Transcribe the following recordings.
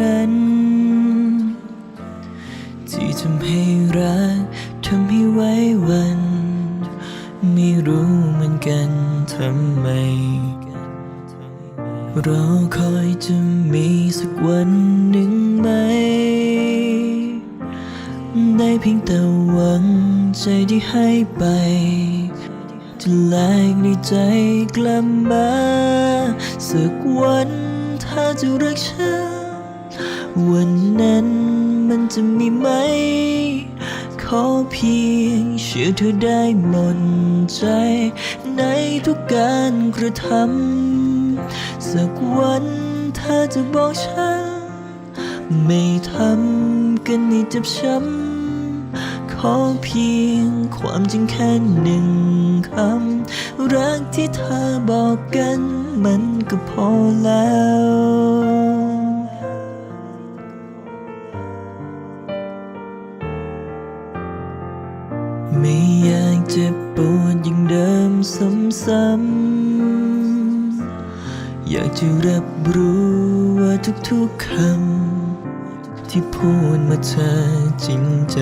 นั้น ที่ทำให้รักทำให้ไว้วัน ไม่รู้เหมือนกันทำไมรอคอยจะมีสักวันหนึ่งไหม ได้เพียงแต่หวังใจที่ให้ไปจะแลกในใจกลับมาสักวันถ้าจะรักฉัน วันนั้นมันจะมีไหม ขอเพียงเชื่อเธอได้หมดใจ ในทุกการกระทำสักวันถ้าจะบอกฉัน ไม่ทำกันให้เจ็บช้ำขอเพียงความจริงแค่หนึ่งคำ รักที่เธอบอกกันมันก็พอแล้ว ไม่อยากเจ็บปวดอย่างเดิมซ้ำๆอยากจะรับรู้ว่าทุกๆคำที่พูดมาเธอจริงใจ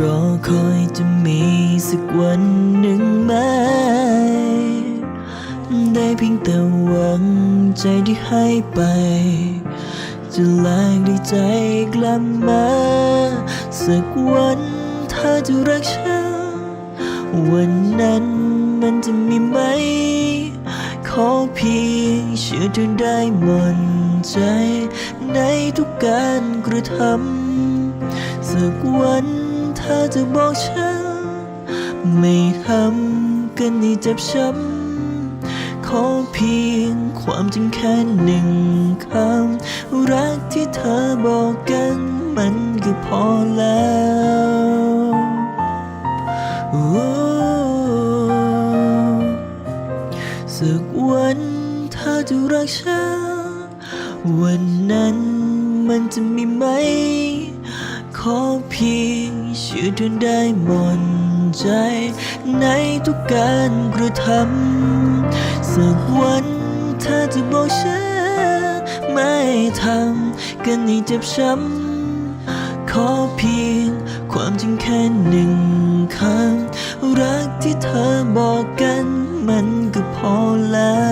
รอคอยจะมีสักวันหนึ่งไหม ได้เพียงแต่หวังใจที่ให้ไป จะแลกด้วยใจกลับมา สักวันถ้าจะรักฉัน วันนั้นมันจะมีไหม ขอเพียงเชื่อเธอได้หมดใจ ในทุกการกระทำสักวันถ้าจะบอกฉัน ไม่ทำกันให้เจ็บช้ำ ขอเพียงความจริงแค่หนึ่งคำ รักที่เธอบอกกันมันก็พอแล้วสักวันถ้าจะรักฉันวันนั้นมันจะมีไหม ขอเพียงเชื่อเธอได้หมดใจ ในทุกการกระทำ สักวันเธอจะบอกฉันไม่ทำกันให้เจ็บช้ำขอเพียงความจริงแค่หนึ่งคำรักที่เธอบอกกันมันก็พอแล้ว